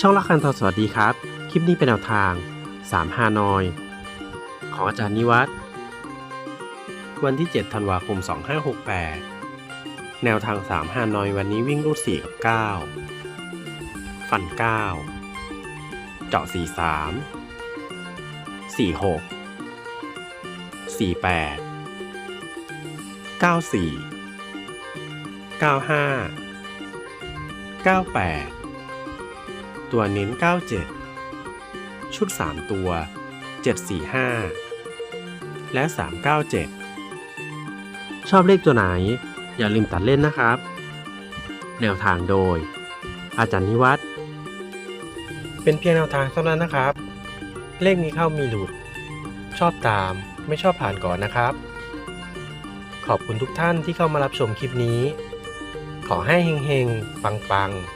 ช่องละคันทอสวัสดีครับ คลิปนี้เป็นแนวทาง3ฮานอย ของอาจารย์นิวัฒน์วันที่ 7 ธันวาคม 2568 แนวทาง3ฮานอยวันนี้วิ่งรูด4กับ 9 ฟัน 9 เจาะ 43 46 48 94 95 98 ตัวเน้น 97 ชุด 3 ตัว 745 และ 397 ชอบเลขตัวไหน อย่าลืมตัดเล่นนะครับ แนวทางโดย อาจารย์นิวัฒน์เป็นเพียงแนวทางเท่านั้นนะครับ เลขมีเข้ามีหลุด ชอบตามไม่ชอบผ่านก่อนนะครับ ขอบคุณทุกท่านที่เข้ามารับชมคลิปนี้ ขอให้เฮงๆ ปังๆ